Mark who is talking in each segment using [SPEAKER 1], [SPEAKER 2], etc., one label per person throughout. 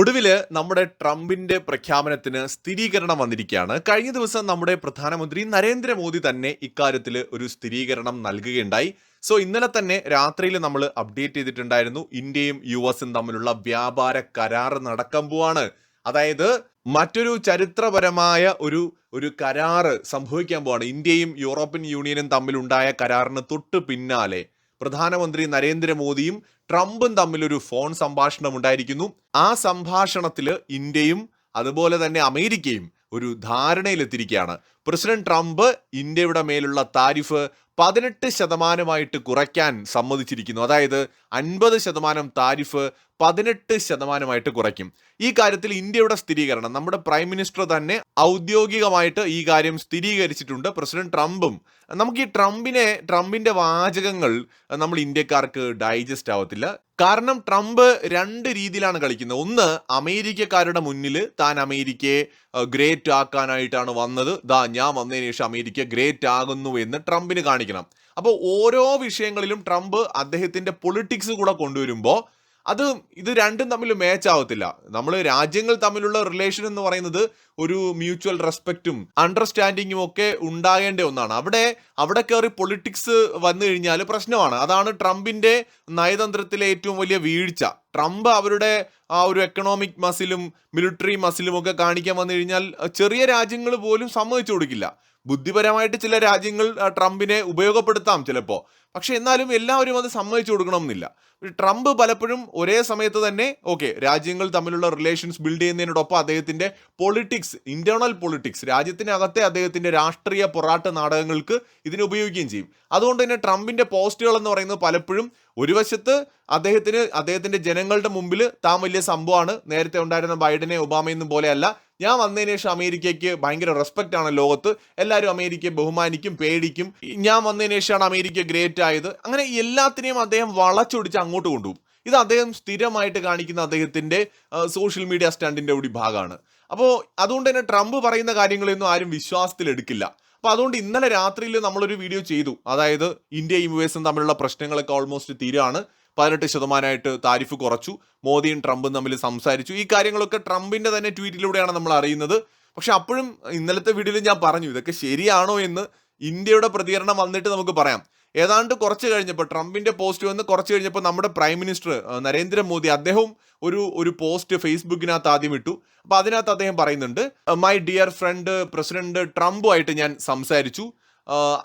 [SPEAKER 1] ഒടുവിൽ നമ്മുടെ ട്രംപിന്റെ പ്രഖ്യാപനത്തിന് സ്ഥിരീകരണം വന്നിരിക്കുകയാണ്. കഴിഞ്ഞ ദിവസം നമ്മുടെ പ്രധാനമന്ത്രി നരേന്ദ്രമോദി തന്നെ ഇക്കാര്യത്തിൽ ഒരു സ്ഥിരീകരണം നൽകുകയുണ്ടായി. സോ ഇന്നലെ തന്നെ രാത്രിയിൽ നമ്മൾ അപ്ഡേറ്റ് ചെയ്തിട്ടുണ്ടായിരുന്നു. ഇന്ത്യയും യു എസും തമ്മിലുള്ള വ്യാപാര കരാർ നടക്കാൻ പോവാണ്. അതായത് മറ്റൊരു ചരിത്രപരമായ ഒരു ഒരു കരാറ് സംഭവിക്കാൻ പോവാണ്. ഇന്ത്യയും യൂറോപ്യൻ യൂണിയനും തമ്മിലുണ്ടായ കരാറിന് തൊട്ട് പിന്നാലെ പ്രധാനമന്ത്രി നരേന്ദ്രമോദിയും ട്രംപും തമ്മിലൊരു ഫോൺ സംഭാഷണം ഉണ്ടായിരിക്കുന്നു. ആ സംഭാഷണത്തിൽ ഇന്ത്യയും അതുപോലെ തന്നെ അമേരിക്കയും ഒരു ധാരണയിലെത്തിയിരിക്കുകയാണ്. പ്രസിഡന്റ് ട്രംപ് ഇന്ത്യയുടെ മേലുള്ള താരിഫ് പതിനെട്ട് ശതമാനമായിട്ട് കുറയ്ക്കാൻ സമ്മതിച്ചിരിക്കുന്നു. അതായത് അൻപത് ശതമാനം താരിഫ് പതിനെട്ട് ശതമാനമായിട്ട് കുറയ്ക്കും. ഈ കാര്യത്തിൽ ഇന്ത്യയുടെ സ്ഥിരീകരണം നമ്മുടെ പ്രൈം മിനിസ്റ്റർ തന്നെ ഔദ്യോഗികമായിട്ട് ഈ കാര്യം സ്ഥിരീകരിച്ചിട്ടുണ്ട് പ്രസിഡന്റ് ട്രംപും. നമുക്ക് ഈ ട്രംപിനെ ട്രംപിന്റെ വാചകങ്ങൾ നമ്മൾ ഇന്ത്യക്കാർക്ക് ഡൈജസ്റ്റ് ആവത്തില്ല. കാരണം ട്രംപ് രണ്ട് രീതിയിലാണ് കളിക്കുന്നത്. ഒന്ന് അമേരിക്കക്കാരുടെ മുന്നിൽ താൻ അമേരിക്കയെ ഗ്രേറ്റ് ആക്കാനായിട്ടാണ് വന്നത്. ദാ ഞാൻ വന്നതിന് ശേഷം അമേരിക്ക ഗ്രേറ്റ് ആകുന്നു എന്ന് ട്രംപിന് കാണിക്കണം. അപ്പോൾ ഓരോ വിഷയങ്ങളിലും ട്രംപ് അദ്ദേഹത്തിന്റെ പൊളിറ്റിക്സ് കൂടെ കൊണ്ടുവരുമ്പോൾ അത് ഇത് രണ്ടും തമ്മിൽ മാച്ച് ആവത്തില്ല. നമ്മൾ രാജ്യങ്ങൾ തമ്മിലുള്ള റിലേഷൻ എന്ന് പറയുന്നത് ഒരു മ്യൂച്വൽ റെസ്പെക്റ്റും അണ്ടർസ്റ്റാൻഡിങ്ങും ഒക്കെ ഉണ്ടാകേണ്ട ഒന്നാണ്. അവിടെ അവിടെ കയറി പൊളിറ്റിക്സ് വന്നു കഴിഞ്ഞാൽ പ്രശ്നമാണ്. അതാണ് ട്രംപിന്റെ നയതന്ത്രത്തിലെ ഏറ്റവും വലിയ വീഴ്ച. ട്രംപ് അവരുടെ ആ ഒരു എക്കണോമിക് മസിലും മിലിറ്ററി മസിലും ഒക്കെ കാണിക്കാൻ വന്നു കഴിഞ്ഞാൽ ചെറിയ രാജ്യങ്ങൾ പോലും സമ്മതിച്ചു കൊടുക്കില്ല. ബുദ്ധിപരമായിട്ട് ചില രാജ്യങ്ങൾ ട്രംപിനെ ഉപയോഗപ്പെടുത്താം ചിലപ്പോൾ പക്ഷെ എന്നാലും എല്ലാവരും അത് സമ്മതിച്ചു കൊടുക്കണമെന്നില്ല. ട്രംപ് പലപ്പോഴും ഒരേ സമയത്ത് തന്നെ ഓക്കെ രാജ്യങ്ങൾ തമ്മിലുള്ള റിലേഷൻസ് ബിൽഡ് ചെയ്യുന്നതിനോടൊപ്പം അദ്ദേഹത്തിന്റെ പൊളിറ്റിക്സ് ഇന്റേണൽ പൊളിറ്റിക്സ് രാജ്യത്തിനകത്തെ അദ്ദേഹത്തിന്റെ രാഷ്ട്രീയ പൊറാട്ട നാടകങ്ങൾക്ക് ഇതിനെ ഉപയോഗിക്കുകയും ചെയ്യും. അതുകൊണ്ട് തന്നെ ട്രംപിന്റെ പോസ്റ്റുകൾ എന്ന് പറയുന്നത് പലപ്പോഴും ഒരു വശത്ത് അദ്ദേഹത്തിന് അദ്ദേഹത്തിന്റെ ജനങ്ങളുടെ മുമ്പിൽ താൻ വലിയ സംഭവമാണ്. നേരത്തെ ഉണ്ടായിരുന്ന ബൈഡനെ ഒബാമയൊന്നും പോലെയല്ല. ഞാൻ വന്നതിന് ശേഷം അമേരിക്കയ്ക്ക് ഭയങ്കര റെസ്പെക്റ്റ് ആണ് ലോകത്ത്. എല്ലാവരും അമേരിക്കയെ ബഹുമാനിക്കും പേടിക്കും. ഞാൻ വന്നതിന് ശേഷമാണ് അമേരിക്ക ഗ്രേറ്റ് ആയത്. അങ്ങനെ എല്ലാത്തിനെയും അദ്ദേഹം വളച്ചൊടിച്ച് അങ്ങോട്ട് കൊണ്ടുപോകും. ഇത് അദ്ദേഹം സ്ഥിരമായിട്ട് കാണിക്കുന്ന അദ്ദേഹത്തിന്റെ സോഷ്യൽ മീഡിയ സ്റ്റാൻഡിന്റെ കൂടി ഭാഗമാണ്. അപ്പോൾ അതുകൊണ്ട് തന്നെ ട്രംപ് പറയുന്ന കാര്യങ്ങളൊന്നും ആരും വിശ്വാസത്തിലെടുക്കില്ല അപ്പോൾ അതുകൊണ്ട് ഇന്നലെ രാത്രിയിൽ നമ്മളൊരു വീഡിയോ ചെയ്തു. അതായത് ഇന്ത്യയും യു എസും തമ്മിലുള്ള പ്രശ്നങ്ങളൊക്കെ ഓൾമോസ്റ്റ് തീരാണ് പതിനെട്ട് ശതമാനമായിട്ട് താരിഫ് കുറച്ചു. മോദിയും ട്രംപും തമ്മിൽ സംസാരിച്ചു. ഈ കാര്യങ്ങളൊക്കെ ട്രംപിന്റെ തന്നെ ട്വീറ്റിലൂടെയാണ് നമ്മൾ അറിയുന്നത്. പക്ഷെ അപ്പോഴും ഇന്നലത്തെ വീഡിയോയിൽ ഞാൻ പറഞ്ഞു ഇതൊക്കെ ശരിയാണോ എന്ന് ഇന്ത്യയുടെ പ്രതികരണം വന്നിട്ട് നമുക്ക് പറയാം. ഏതാണ്ട് കുറച്ച് കഴിഞ്ഞപ്പോൾ ട്രംപിന്റെ പോസ്റ്റ് വന്ന് കുറച്ച് കഴിഞ്ഞപ്പോൾ നമ്മുടെ പ്രൈം മിനിസ്റ്റർ നരേന്ദ്രമോദി അദ്ദേഹവും ഒരു ഒരു പോസ്റ്റ് ഫേസ്ബുക്കിനകത്ത് ആദ്യം ഇട്ടു. അപ്പൊ അതിനകത്ത് അദ്ദേഹം പറയുന്നുണ്ട് മൈ ഡിയർ ഫ്രണ്ട് പ്രസിഡന്റ് ട്രംപുമായിട്ട് ഞാൻ സംസാരിച്ചു.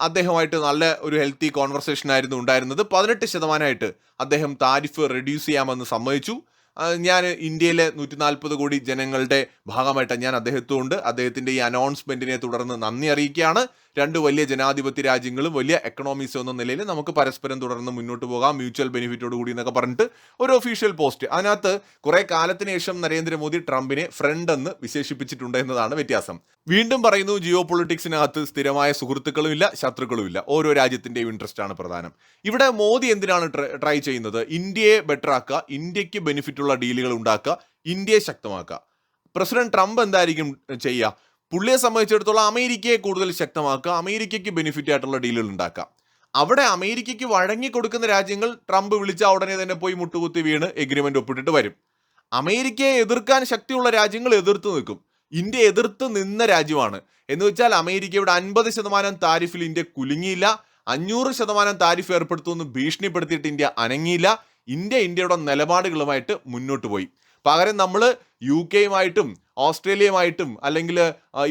[SPEAKER 1] അദ്ദേഹമായിട്ട് നല്ല ഒരു ഹെൽത്തി കോൺവെർസേഷൻ ആയിരുന്നു ഉണ്ടായിരുന്നത്. പതിനെട്ട് ശതമാനമായിട്ട് അദ്ദേഹം താരിഫ് റെഡ്യൂസ് ചെയ്യാമെന്ന് സമ്മതിച്ചു. ഞാൻ ഇന്ത്യയിലെ നൂറ്റി നാൽപ്പത് കോടി ജനങ്ങളുടെ ഭാഗമായിട്ട് ഞാൻ അദ്ദേഹത്തോണ്ട് അദ്ദേഹത്തിന്റെ ഈ അനൗൺസ്മെന്റിനെ തുടർന്ന് നന്ദി അറിയിക്കുകയാണ്. രണ്ട് വലിയ ജനാധിപത്യ രാജ്യങ്ങളും വലിയ എക്കണോമിക്സ് എന്ന നിലയിൽ നമുക്ക് പരസ്പരം തുടർന്ന് മുന്നോട്ട് പോകാം മ്യൂച്വൽ ബെനിഫിറ്റോട് കൂടി എന്നൊക്കെ പറഞ്ഞിട്ട് ഒരു ഒഫീഷ്യൽ പോസ്റ്റ് അതിനകത്ത് കുറെ കാലത്തിന് ശേഷം നരേന്ദ്രമോദി ട്രംപിനെ ഫ്രണ്ട് എന്ന് വിശേഷിപ്പിച്ചിട്ടുണ്ട് എന്നതാണ് വ്യത്യാസം. വീണ്ടും പറയുന്നു ജിയോ പൊളിറ്റിക്സിനകത്ത് സ്ഥിരമായ സുഹൃത്തുക്കളും ഇല്ല ശത്രുക്കളും ഇല്ല. ഓരോ രാജ്യത്തിന്റെയും ഇൻട്രസ്റ്റ് ആണ് പ്രധാനം. ഇവിടെ മോദി എന്തിനാണ് ട്രൈ ചെയ്യുന്നത്? ഇന്ത്യയെ ബെറ്റർ ആക്കുക ഇന്ത്യയ്ക്ക് ബെനിഫിറ്റുള്ള ഡീലുകൾ ഉണ്ടാക്കുക ഇന്ത്യയെ ശക്തമാക്കുക. പ്രസിഡന്റ് ട്രംപ് എന്തായിരിക്കും ചെയ്യുക? പുള്ളിയെ സംബന്ധിച്ചിടത്തോളം അമേരിക്കയെ കൂടുതൽ ശക്തമാക്കുക അമേരിക്കയ്ക്ക് ബെനിഫിറ്റ് ആയിട്ടുള്ള ഡീലുകൾ ഉണ്ടാക്കാം. അവിടെ അമേരിക്കയ്ക്ക് വഴങ്ങി കൊടുക്കുന്ന രാജ്യങ്ങൾ ട്രംപ് വിളിച്ച ഉടനെ തന്നെ പോയി മുട്ടുകുത്തി വീണ് എഗ്രിമെന്റ് ഒപ്പിട്ടിട്ട് വരും. അമേരിക്കയെ എതിർക്കാൻ ശക്തിയുള്ള രാജ്യങ്ങൾ എതിർത്ത് നിൽക്കും. ഇന്ത്യ എതിർത്ത് നിന്ന രാജ്യമാണ്. എന്ന് വെച്ചാൽ അമേരിക്കയുടെ അൻപത് ശതമാനം താരിഫിൽ ഇന്ത്യ കുലുങ്ങിയില്ല. അഞ്ഞൂറ് ശതമാനം താരിഫ് ഏർപ്പെടുത്തുമെന്ന് ഭീഷണിപ്പെടുത്തിയിട്ട് ഇന്ത്യ അനങ്ങിയില്ല. ഇന്ത്യ ഇന്ത്യയുടെ നിലപാടുകളുമായിട്ട് മുന്നോട്ട് പോയി. പകരം നമ്മൾ യു കെയുമായിട്ടും ഓസ്ട്രേലിയയുമായിട്ടും അല്ലെങ്കിൽ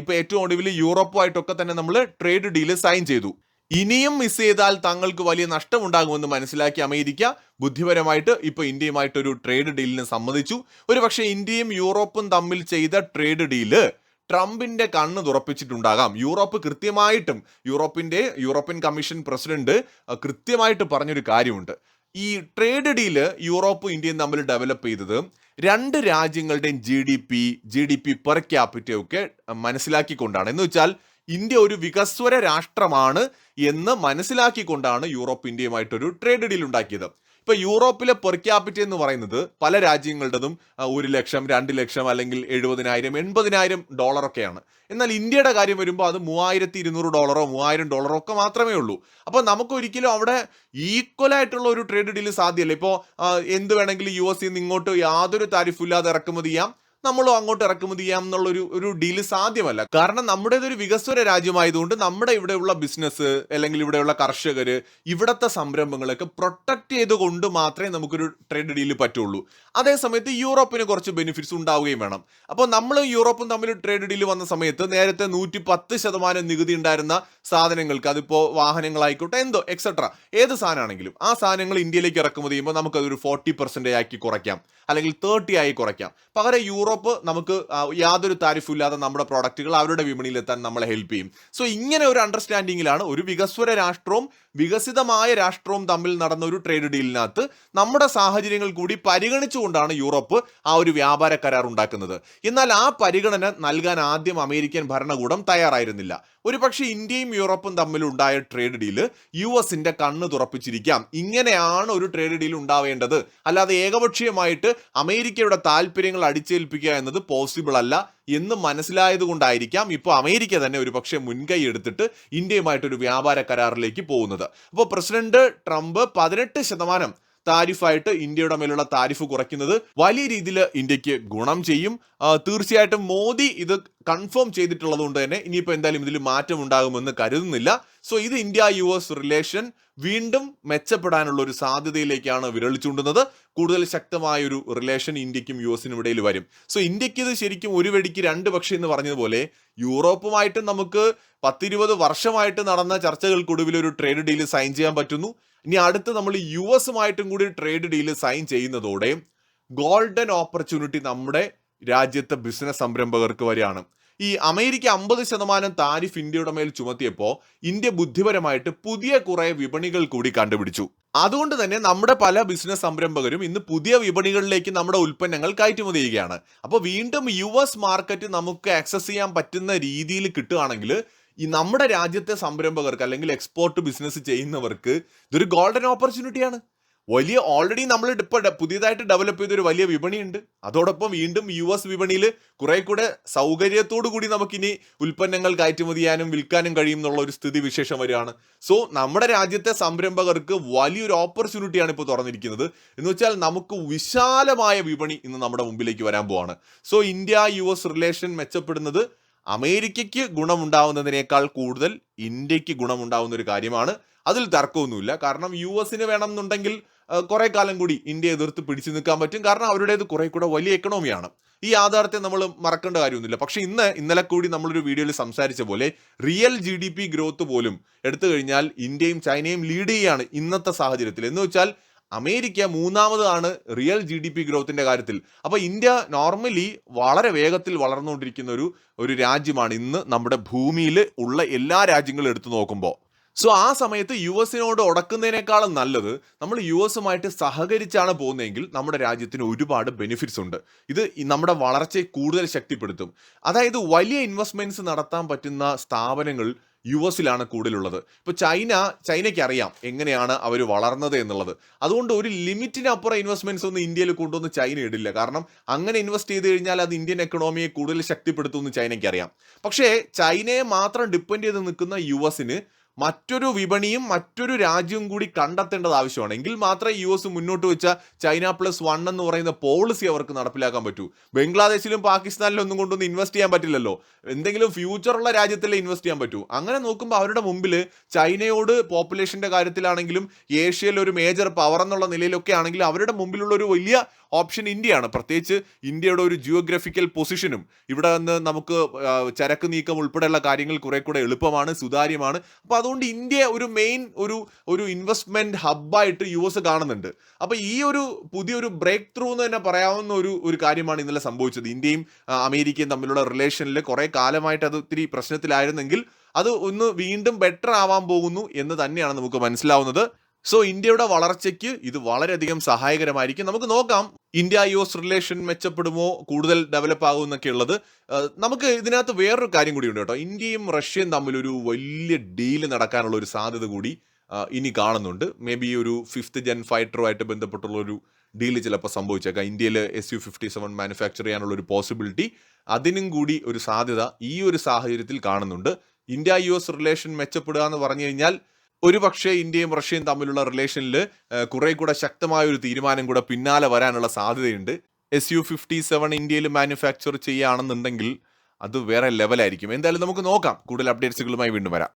[SPEAKER 1] ഇപ്പൊ ഏറ്റവും ഒടുവിൽ യൂറോപ്പുമായിട്ടൊക്കെ തന്നെ നമ്മൾ ട്രേഡ് ഡീൽ സൈൻ ചെയ്തു. ഇനിയും മിസ് ചെയ്താൽ തങ്ങൾക്ക് വലിയ നഷ്ടം ഉണ്ടാകുമെന്ന് മനസ്സിലാക്കി അമേരിക്ക ബുദ്ധിപരമായിട്ട് ഇപ്പൊ ഇന്ത്യയുമായിട്ട് ഒരു ട്രേഡ് ഡീലിന് സമ്മതിച്ചു. ഒരു പക്ഷേ ഇന്ത്യയും യൂറോപ്പും തമ്മിൽ ചെയ്ത ട്രേഡ് ഡീൽ ട്രംപിന്റെ കണ്ണ് തുറപ്പിച്ചിട്ടുണ്ടാകാം. യൂറോപ്പ് കൃത്യമായിട്ടും യൂറോപ്പിന്റെ യൂറോപ്യൻ കമ്മീഷൻ പ്രസിഡന്റ് കൃത്യമായിട്ട് പറഞ്ഞൊരു കാര്യമുണ്ട്. ഈ ട്രേഡ് ഡീൽ യൂറോപ്പും ഇന്ത്യയും തമ്മിൽ ഡെവലപ്പ് ചെയ്തത് രണ്ട് രാജ്യങ്ങളുടെയും G D P G D P per capita ഒക്കെ മനസ്സിലാക്കിക്കൊണ്ടാണ്. എന്ന് വെച്ചാൽ ഇന്ത്യ ഒരു വികസ്വര രാഷ്ട്രമാണ് എന്ന് മനസ്സിലാക്കിക്കൊണ്ടാണ് യൂറോപ്പ് ഇന്ത്യയുമായിട്ടൊരു ട്രേഡ് ഡീൽ ഉണ്ടാക്കിയത്. ഇപ്പൊ യൂറോപ്പിലെ പെർ ക്യാപിറ്റ എന്ന് പറയുന്നത് പല രാജ്യങ്ങളുടേതും ഒരു ലക്ഷം രണ്ട് ലക്ഷം അല്ലെങ്കിൽ എഴുപതിനായിരം എൺപതിനായിരം ഡോളറൊക്കെയാണ് എന്നാൽ ഇന്ത്യയുടെ കാര്യം വരുമ്പോൾ അത് മൂവായിരത്തി ഇരുന്നൂറ് ഡോളറോ മൂവായിരം ഡോളറോ ഒക്കെ മാത്രമേ ഉള്ളൂ. അപ്പോൾ നമുക്ക് ഒരിക്കലും അവിടെ ഈക്വൽ ആയിട്ടുള്ള ഒരു ട്രേഡ് ഡീൽ സാധ്യമല്ല ഇപ്പോൾ എന്ത് വേണമെങ്കിലും യു എസ് നിന്ന് ഇങ്ങോട്ട് യാതൊരു താരിഫില്ലാതെ ഇറക്കുമതി ചെയ്യാം. നമ്മളും അങ്ങോട്ട് ഇറക്കുമതി ചെയ്യാം എന്നുള്ളൊരു ഒരു ഡീൽ സാധ്യമല്ല. കാരണം നമ്മുടേതൊരു വികസ്വര രാജ്യമായതുകൊണ്ട് നമ്മുടെ ഇവിടെയുള്ള ബിസിനസ് അല്ലെങ്കിൽ ഇവിടെയുള്ള കർഷകർ ഇവിടുത്തെ സംരംഭങ്ങളൊക്കെ പ്രൊട്ടക്ട് ചെയ്തുകൊണ്ട് മാത്രമേ നമുക്കൊരു ട്രേഡ് ഡീൽ പറ്റുള്ളൂ. അതേസമയത്ത് യൂറോപ്പിന് കുറച്ച് ബെനിഫിറ്റ്സ് ഉണ്ടാവുകയും വേണം. അപ്പോൾ നമ്മൾ യൂറോപ്പും തമ്മിൽ ട്രേഡ് ഡീൽ വന്ന സമയത്ത് നേരത്തെ നൂറ്റി പത്ത് ശതമാനം നികുതി ഉണ്ടായിരുന്ന സാധനങ്ങൾക്ക് അതിപ്പോൾ വാഹനങ്ങളായിക്കോട്ടെ എന്തോ എക്സെട്ര ഏത് സാധനമാണെങ്കിലും ആ സാധനങ്ങൾ ഇന്ത്യയിലേക്ക് ഇറക്കുമതി ചെയ്യുമ്പോൾ നമുക്കതൊരു ഫോർട്ടി പെർസെന്റേജ് ആക്കി കുറയ്ക്കാം. അല്ലെങ്കിൽ തേർട്ടി ആയി കുറയ്ക്കാം. പകരം യൂറോപ്പ് നമുക്ക് യാതൊരു താരിഫും ഇല്ലാതെ നമ്മുടെ പ്രോഡക്റ്റുകൾ അവരുടെ വിപണിയിൽ എത്താൻ നമ്മളെ ഹെൽപ്പ് ചെയ്യും. സോ ഇങ്ങനെ ഒരു അണ്ടർസ്റ്റാൻഡിങ്ങിലാണ് ഒരു വികസ്വര രാഷ്ട്രവും വികസിതമായ രാഷ്ട്രവും തമ്മിൽ നടന്ന ഒരു ട്രേഡ് ഡീലിനകത്ത് നമ്മുടെ സാഹചര്യങ്ങൾ കൂടി പരിഗണിച്ചുകൊണ്ടാണ് യൂറോപ്പ് ആ ഒരു വ്യാപാര കരാർ ഉണ്ടാക്കുന്നത്. എന്നാൽ ആ പരിഗണന നൽകാൻ ആദ്യം അമേരിക്കൻ ഭരണകൂടം തയ്യാറായിരുന്നില്ല. ഒരു പക്ഷേ ഇന്ത്യയും യൂറോപ്പും തമ്മിൽ ഉണ്ടായ ട്രേഡ് ഡീൽ യു എസിന്റെ കണ്ണ് തുറപ്പിച്ചിരിക്കാം. ഇങ്ങനെയാണ് ഒരു ട്രേഡ് ഡീൽ ഉണ്ടാവേണ്ടത്. അല്ലാതെ ഏകപക്ഷീയമായിട്ട് അമേരിക്കയുടെ താല്പര്യങ്ങൾ അടിച്ചേൽപ്പിക്കുക എന്നത് പോസിബിൾ അല്ല എന്ന് മനസ്സിലായത് കൊണ്ടായിരിക്കാം ഇപ്പോൾ അമേരിക്ക തന്നെ ഒരു പക്ഷേ മുൻകൈ എടുത്തിട്ട് ഇന്ത്യയുമായിട്ടൊരു വ്യാപാര കരാറിലേക്ക് പോകുന്നത്. അപ്പോൾ പ്രസിഡന്റ് ട്രംപ് പതിനെട്ട് ശതമാനം താരിഫായിട്ട് ഇന്ത്യയുടെ മേലുള്ള താരിഫ് കുറയ്ക്കുന്നത് വലിയ രീതിയിൽ ഇന്ത്യയ്ക്ക് ഗുണം ചെയ്യും. തീർച്ചയായിട്ടും മോദി ഇത് കൺഫേം ചെയ്തിട്ടുള്ളത് കൊണ്ട് തന്നെ ഇനിയിപ്പോൾ എന്തായാലും ഇതിൽ മാറ്റം ഉണ്ടാകുമെന്ന് കരുതുന്നില്ല. സോ ഇത് ഇന്ത്യ യു എസ് റിലേഷൻ വീണ്ടും മെച്ചപ്പെടാനുള്ള ഒരു സാധ്യതയിലേക്കാണ് വിരൽ ചൂണ്ടുന്നത് കൂടുതൽ ശക്തമായ ഒരു റിലേഷൻ ഇന്ത്യക്കും യു എസിനും ഇടയിൽ വരും. സോ ഇന്ത്യയ്ക്ക് ഇത് ശരിക്കും ഒരു വെടിക്ക് രണ്ട് പക്ഷേ എന്ന് പറഞ്ഞതുപോലെ യൂറോപ്പുമായിട്ട് നമുക്ക് പത്തിരുപത് വർഷമായിട്ട് നടന്ന ചർച്ചകൾക്കൊടുവിൽ ഒരു ട്രേഡ് ഡീൽ സൈൻ ചെയ്യാൻ പറ്റുന്നു. ഇനി അടുത്ത് നമ്മൾ യു എസുമായിട്ടും കൂടി ട്രേഡ് ഡീൽ സൈൻ ചെയ്യുന്നതോടെ ഗോൾഡൻ ഓപ്പർച്യൂണിറ്റി നമ്മുടെ രാജ്യത്തെ ബിസിനസ് സംരംഭകർക്ക് വരെയാണ്. ഈ അമേരിക്ക അമ്പത് ശതമാനം താരിഫ് ഇന്ത്യയുടെ മേൽ ചുമത്തിയപ്പോൾ ഇന്ത്യ ബുദ്ധിപരമായിട്ട് പുതിയ കുറെ വിപണികൾ കൂടി കണ്ടുപിടിച്ചു. അതുകൊണ്ട് തന്നെ നമ്മുടെ പല ബിസിനസ് സംരംഭകരും ഇന്ന് പുതിയ വിപണികളിലേക്ക് നമ്മുടെ ഉൽപ്പന്നങ്ങൾ കയറ്റുമതി ചെയ്യുകയാണ് അപ്പോൾ വീണ്ടും യു എസ് മാർക്കറ്റ് നമുക്ക് ആക്സസ് ചെയ്യാൻ പറ്റുന്ന രീതിയിൽ കിട്ടുകയാണെങ്കിൽ ഈ നമ്മുടെ രാജ്യത്തെ സംരംഭകർക്ക് അല്ലെങ്കിൽ എക്സ്പോർട്ട് ബിസിനസ് ചെയ്യുന്നവർക്ക് ഇതൊരു ഗോൾഡൻ ഓപ്പർച്യൂണിറ്റിയാണ് വലിയ ഓൾറെഡി നമ്മൾ ഇപ്പോൾ പുതിയതായിട്ട് ഡെവലപ്പ് ചെയ്തൊരു വലിയ വിപണിയുണ്ട്. അതോടൊപ്പം വീണ്ടും യു എസ് വിപണിയിൽ കുറെ കൂടെ സൗകര്യത്തോടു കൂടി നമുക്കിനി ഉൽപ്പന്നങ്ങൾ കയറ്റുമതി ചെയ്യാനും വിൽക്കാനും കഴിയും എന്നുള്ള ഒരു സ്ഥിതി വിശേഷം വരികയാണ്. സോ നമ്മുടെ രാജ്യത്തെ സംരംഭകർക്ക് വലിയൊരു ഓപ്പർച്യൂണിറ്റിയാണ് ഇപ്പോൾ തുറന്നിരിക്കുന്നത്. എന്ന് വെച്ചാൽ നമുക്ക് വിശാലമായ വിപണി ഇന്ന് നമ്മുടെ മുമ്പിലേക്ക് വരാൻ പോവാണ്. So India U S relation മെച്ചപ്പെടുന്നത് അമേരിക്കയ്ക്ക് ഗുണമുണ്ടാവുന്നതിനേക്കാൾ കൂടുതൽ ഇന്ത്യയ്ക്ക് ഗുണമുണ്ടാവുന്ന ഒരു കാര്യമാണ്. അതിൽ തർക്കമൊന്നുമില്ല. കാരണം യു എസിന് വേണമെന്നുണ്ടെങ്കിൽ കുറെ കാലം കൂടി ഇന്ത്യ എതിർത്ത് പിടിച്ചു നിൽക്കാൻ പറ്റും. കാരണം അവരുടേത് കുറേ കൂടെ വലിയ എക്കണോമിയാണ് ഈ ആധാരത്തെ നമ്മൾ മറക്കേണ്ട കാര്യമൊന്നുമില്ല. പക്ഷെ ഇന്ന് ഇന്നലെ കൂടി നമ്മളൊരു വീഡിയോയിൽ സംസാരിച്ച പോലെ real G D P growth പോലും എടുത്തു കഴിഞ്ഞാൽ ഇന്ത്യയും ചൈനയും ലീഡ് ചെയ്യുകയാണ് ഇന്നത്തെ സാഹചര്യത്തിൽ. എന്ന് വെച്ചാൽ അമേരിക്ക മൂന്നാമതാണ് റിയൽ ജി ഡി പി ഗ്രോത്തിന്റെ കാര്യത്തിൽ. അപ്പോൾ ഇന്ത്യ നോർമലി വളരെ വേഗത്തിൽ വളർന്നുകൊണ്ടിരിക്കുന്ന ഒരു ഒരു രാജ്യമാണ് ഇന്ന് നമ്മുടെ ഭൂമിയിൽ ഉള്ള എല്ലാ രാജ്യങ്ങളും എടുത്തു നോക്കുമ്പോൾ സോ ആ സമയത്ത് യു എസിനോട് ഉടക്കുന്നതിനേക്കാളും നല്ലത് നമ്മൾ യു എസുമായിട്ട് സഹകരിച്ചാണ് പോകുന്നതെങ്കിൽ നമ്മുടെ രാജ്യത്തിന് ഒരുപാട് ബെനിഫിറ്റ്സ് ഉണ്ട്. ഇത് നമ്മുടെ വളർച്ചയെ കൂടുതൽ ശക്തിപ്പെടുത്തും. അതായത് വലിയ ഇൻവെസ്റ്റ്മെന്റ്സ് നടത്താൻ പറ്റുന്ന സ്ഥാപനങ്ങൾ യു എസിലാണ് കൂടുതലുള്ളത്. ഇപ്പോൾ ചൈന ചൈനയ്ക്ക് അറിയാം എങ്ങനെയാണ് അവർ വളർന്നത് എന്നുള്ളത്. അതുകൊണ്ട് ഒരു ലിമിറ്റിനപ്പുറം ഇൻവെസ്റ്റ്മെന്റ്സ് ഒന്നും ഇന്ത്യയിൽ കൊണ്ടുവന്ന് ചൈന ഇടില്ല. കാരണം അങ്ങനെ ഇൻവെസ്റ്റ് ചെയ്ത് കഴിഞ്ഞാൽ അത് ഇന്ത്യൻ എക്കണോമിയെ കൂടുതൽ ശക്തിപ്പെടുത്തുമെന്ന് ചൈനയ്ക്ക് അറിയാം പക്ഷേ ചൈനയെ മാത്രം ഡിപ്പെൻഡ് ചെയ്ത് നിൽക്കുന്ന യു എസിന് മറ്റൊരു വിപണിയും മറ്റൊരു രാജ്യവും കൂടി കണ്ടെത്തേണ്ടത് ആവശ്യമാണ്. എങ്കിൽ മാത്രമേ യു എസ് മുന്നോട്ട് വെച്ച ചൈന പ്ലസ് വൺ എന്ന് പറയുന്ന പോളിസി അവർക്ക് നടപ്പിലാക്കാൻ പറ്റൂ. ബംഗ്ലാദേശിലും പാകിസ്ഥാനിലും ഒന്നും കൊണ്ടൊന്നും ഇൻവെസ്റ്റ് ചെയ്യാൻ പറ്റില്ലല്ലോ. എന്തെങ്കിലും ഫ്യൂച്ചറുള്ള രാജ്യത്തിൽ ഇൻവെസ്റ്റ് ചെയ്യാൻ പറ്റൂ. അങ്ങനെ നോക്കുമ്പോൾ അവരുടെ മുമ്പിൽ ചൈനയോട് പോപ്പുലേഷന്റെ കാര്യത്തിലാണെങ്കിലും ഏഷ്യയിൽ ഒരു മേജർ പവർ എന്നുള്ള നിലയിലൊക്കെ ആണെങ്കിലും അവരുടെ മുമ്പിലുള്ള ഒരു വലിയ ഓപ്ഷൻ ഇന്ത്യയാണ്. പ്രത്യേകിച്ച് ഇന്ത്യയുടെ ഒരു ജിയോഗ്രഫിക്കൽ പൊസിഷനും ഇവിടെ നിന്ന് നമുക്ക് ചരക്ക് നീക്കം ഉൾപ്പെടെയുള്ള കാര്യങ്ങൾ കുറെ കൂടെ എളുപ്പമാണ് സുതാര്യമാണ്. അപ്പോൾ അതുകൊണ്ട് ഇന്ത്യ ഒരു മെയിൻ ഒരു ഒരു ഇൻവെസ്റ്റ്മെന്റ് ഹബ്ബായിട്ട് യു എസ് കാണുന്നുണ്ട്. അപ്പോൾ ഈ ഒരു പുതിയൊരു ബ്രേക്ക് ത്രൂ എന്ന് തന്നെ പറയാവുന്ന ഒരു ഒരു കാര്യമാണ് ഇന്നലെ സംഭവിച്ചത്. ഇന്ത്യയും അമേരിക്കയും തമ്മിലുള്ള റിലേഷനിൽ കുറേ കാലമായിട്ട് അത് ഒത്തിരി പ്രശ്നത്തിലായിരുന്നെങ്കിൽ അത് ഒന്ന് വീണ്ടും ബെറ്റർ ആവാൻ പോകുന്നു എന്ന് തന്നെയാണ് നമുക്ക് മനസ്സിലാവുന്നത്. സോ ഇന്ത്യയുടെ വളർച്ചയ്ക്ക് ഇത് വളരെയധികം സഹായകരമായിരിക്കും. നമുക്ക് നോക്കാം ഇന്ത്യ യു എസ് റിലേഷൻ മെച്ചപ്പെടുമോ കൂടുതൽ ഡെവലപ്പ് ആകും എന്നൊക്കെ ഉള്ളത്. നമുക്ക് ഇതിനകത്ത് വേറൊരു കാര്യം കൂടി ഉണ്ട് കേട്ടോ. ഇന്ത്യയും റഷ്യയും തമ്മിൽ ഒരു വലിയ ഡീൽ നടക്കാനുള്ള ഒരു സാധ്യത കൂടി ഇനി കാണുന്നുണ്ട്. മേ ബി ഒരു ഫിഫ്ത്ത് ജെൻ ഫൈറ്ററുമായിട്ട് ബന്ധപ്പെട്ടുള്ള ഒരു ഡീൽ ചിലപ്പോൾ സംഭവിച്ചേക്കാം. ഇന്ത്യയിൽ S U fifty seven manufacture ചെയ്യാനുള്ള ഒരു പോസിബിലിറ്റി അതിനും കൂടി ഒരു സാധ്യത ഈ ഒരു സാഹചര്യത്തിൽ കാണുന്നുണ്ട്. ഇന്ത്യ യു എസ് റിലേഷൻ മെച്ചപ്പെടുക എന്ന് പറഞ്ഞു കഴിഞ്ഞാൽ ഒരു പക്ഷേ ഇന്ത്യയും റഷ്യയും തമ്മിലുള്ള റിലേഷനിൽ കുറെ കൂടെ ശക്തമായ ഒരു തീരുമാനം കൂടെ പിന്നാലെ വരാനുള്ള സാധ്യതയുണ്ട്. എസ് യു ഫിഫ്റ്റി സെവൻ ഇന്ത്യയിൽ മാനുഫാക്ചർ ചെയ്യുകയാണെന്നുണ്ടെങ്കിൽ അത് വേറെ ലെവലായിരിക്കും. എന്തായാലും നമുക്ക് നോക്കാം. കൂടുതൽ അപ്ഡേറ്റ്സുകളുമായി വീണ്ടും വരാം.